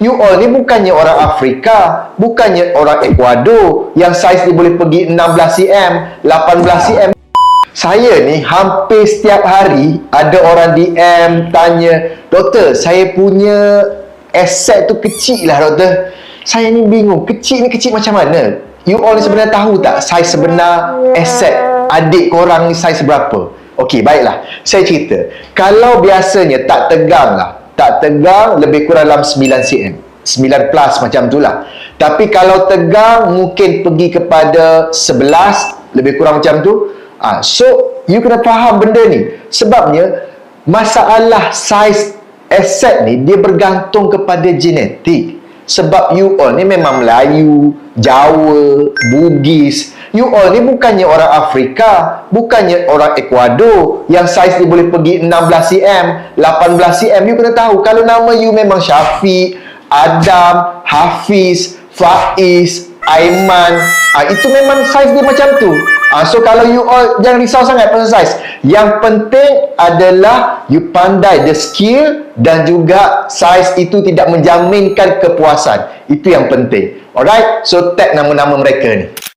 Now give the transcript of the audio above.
You all ni bukannya orang Afrika, bukannya orang Ecuador yang saiz dia boleh pergi 16 cm, 18 cm. Saya ni hampir setiap hari ada orang DM tanya, "Doktor, saya punya aset tu kecil lah doktor." Saya ni bingung, kecil ni kecil macam mana? You all ni sebenarnya tahu tak saiz sebenar aset adik korang ni saiz berapa? Okey, baiklah. Saya cerita. Kalau biasanya tak tegang lah, tak tegang lebih kurang dalam 9 cm 9 plus macam tu lah tapi kalau tegang mungkin pergi kepada 11 lebih kurang macam tu. Ah, so you kena faham benda ni. Sebabnya masalah saiz aset ni dia bergantung kepada genetik. Sebab you all ni memang Melayu, Jawa, Bugis you all ni bukannya orang Afrika bukannya orang Ecuador yang saiz dia boleh pergi 16 cm 18 cm you kena tahu kalau nama you memang Syafiq Adam Hafiz Faiz Aiman ah, itu memang saiz dia macam tu. Ah, so kalau you all jangan risau sangat pasal saiz. Yang penting adalah you pandai the skill dan juga saiz itu tidak menjaminkan kepuasan. Itu yang penting. Alright? So tag nama-nama mereka ni